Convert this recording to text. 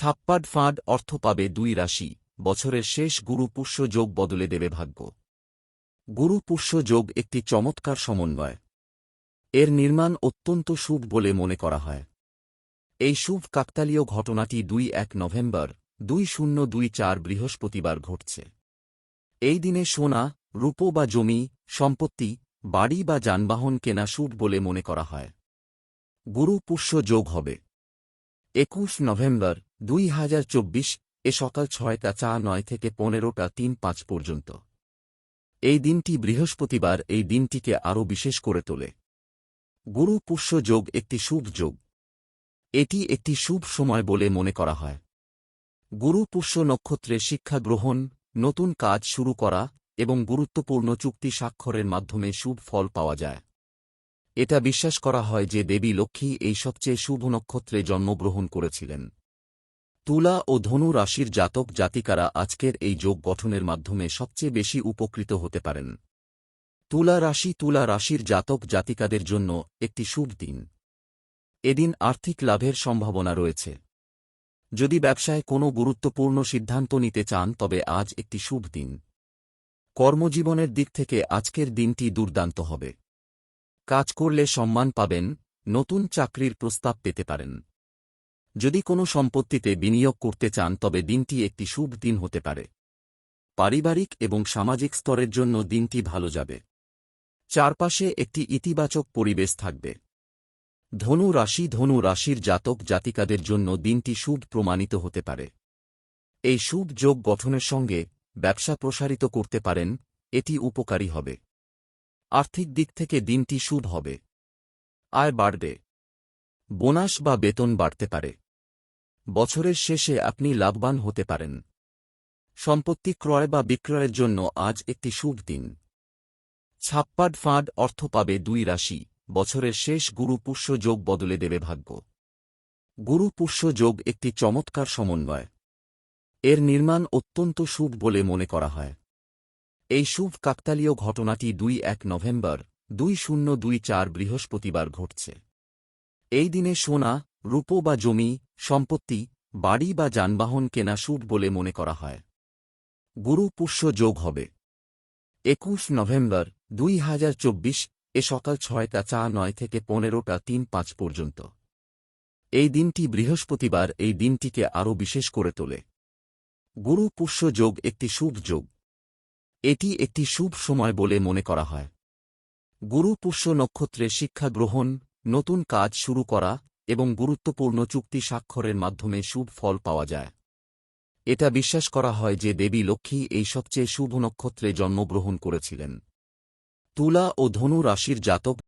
ছাপ্পাড ফাঁড অর্থ পাবে দুই রাশি, বছরের শেষ গুরু পুষ্য যোগ বদলে দেবে ভাগ্য। গুরু পুষ্য যোগ একটি চমৎকার সমন্বয়। এর নির্মাণ অত্যন্ত শুভ বলে মনে করা হয়। এই শুভ কাকতালীয় ঘটনাটি দুই এক নভেম্বর, দুই শূন্য দুই চার বৃহস্পতিবার ঘটছে। এই দিনে সোনা, রূপো বা জমি, সম্পত্তি, বাড়ি বা যানবাহন কেনা শুভ বলে মনে করা হয়। গুরু পুষ্য যোগ হবে। একুশ নভেম্বর দুই হাজার চব্বিশ এ সকাল ছয়টা চা নয় থেকে পনেরোটা তিন পাঁচ পর্যন্ত। এই দিনটি বৃহস্পতিবার, এই দিনটিকে আরও বিশেষ করে তোলে। গুরু পুষ্য যোগ একটি শুভ যোগ। এটি একটি শুভ সময় বলে মনে করা হয়। গুরু পুষ্য নক্ষত্রে শিক্ষা গ্রহণ, নতুন কাজ শুরু করা এবং গুরুত্বপূর্ণ চুক্তি স্বাক্ষরের মাধ্যমে শুভ ফল পাওয়া যায়। এটা বিশ্বাস করা হয় যে দেবী লক্ষ্মী এই সবচেয়ে শুভ নক্ষত্রে জন্মগ্রহণ করেছিলেন। তুলা ও ধনু রাশির জাতক জাতিকারা আজকের এই যোগ গঠনের মাধ্যমে সবচেয়ে বেশি উপকৃত হতে পারেন। তুলা রাশি তুলা রাশির জাতক জাতিকাদের জন্য একটি শুভ দিন। এদিন আর্থিক লাভের সম্ভাবনা রয়েছে। যদি ব্যবসায় কোনো গুরুত্বপূর্ণ সিদ্ধান্ত নিতে চান, তবে আজ একটি শুভ দিন। কর্মজীবনের দিক থেকে আজকের দিনটি দুর্দান্ত হবে। কাজ করলে সম্মান পাবেন, নতুন চাকরির প্রস্তাব পেতে পারেন। যদি কোনো সম্পত্তিতে বিনিয়োগ করতে চান তবে দিনটি একটি শুভ দিন হতে পারে। পারিবারিক এবং সামাজিক স্তরের জন্য দিনটি ভালো যাবে। চারপাশে একটি ইতিবাচক পরিবেশ থাকবে। ধনু রাশি ধনু রাশির জাতক জাতিকাদের জন্য দিনটি শুভ প্রমাণিত হতে পারে। এই শুভ যোগ গঠনের সঙ্গে ব্যবসা প্রসারিত করতে পারেন, এটি উপকারী হবে। আর্থিক দিক থেকে দিনটি শুভ হবে। আয় বাড়বে। বোনাস বা বেতন বাড়তে পারে। বছরের শেষে আপনি লাভবান হতে পারেন। সম্পত্তি ক্রয় বা বিক্রয়ের জন্য আজ একটি শুভ দিন। ছাপ্পাড ফাঁড অর্থ পাবে দুই রাশি। বছরের শেষ গুরু পুষ্য যোগ বদলে দেবে ভাগ্য। গুরু পুষ্য যোগ একটি চমৎকার সমন্বয়। এর নির্মাণ অত্যন্ত শুভ বলে মনে করা হয়। এই শুভ কাকতালীয় ঘটনাটি দুই এক নভেম্বর, দুই শূন্য দুই চার বৃহস্পতিবার ঘটছে। এই দিনে সোনা রূপো বা জমি, সম্পত্তি, বাড়ি বা যানবাহন কেনা শুভ বলে মনে করা হয়। গুরু পুষ্য যোগ হবে। একুশ নভেম্বর দুই হাজার চব্বিশ, এ সকাল ছয়টা চা নয় থেকে পনেরোটা তিন পাঁচ পর্যন্ত। এই দিনটি বৃহস্পতিবার, এই দিনটিকে আরও বিশেষ করে তোলে। গুরু পুষ্য যোগ একটি শুভ যোগ। এটি একটি শুভ সময় বলে মনে করা হয়। গুরু পুষ্য নক্ষত্রে শিক্ষা গ্রহণ, নতুন কাজ শুরু করা এবং গুরুত্বপূর্ণ চুক্তি স্বাক্ষরের মাধ্যমে শুভ ফল পাওয়া যায়। এটা বিশ্বাস করা হয় যে দেবী লক্ষ্মী এই সবচেয়ে শুভ নক্ষত্রে জন্মগ্রহণ করেছিলেন। তুলা ও ধনু রাশির জাতক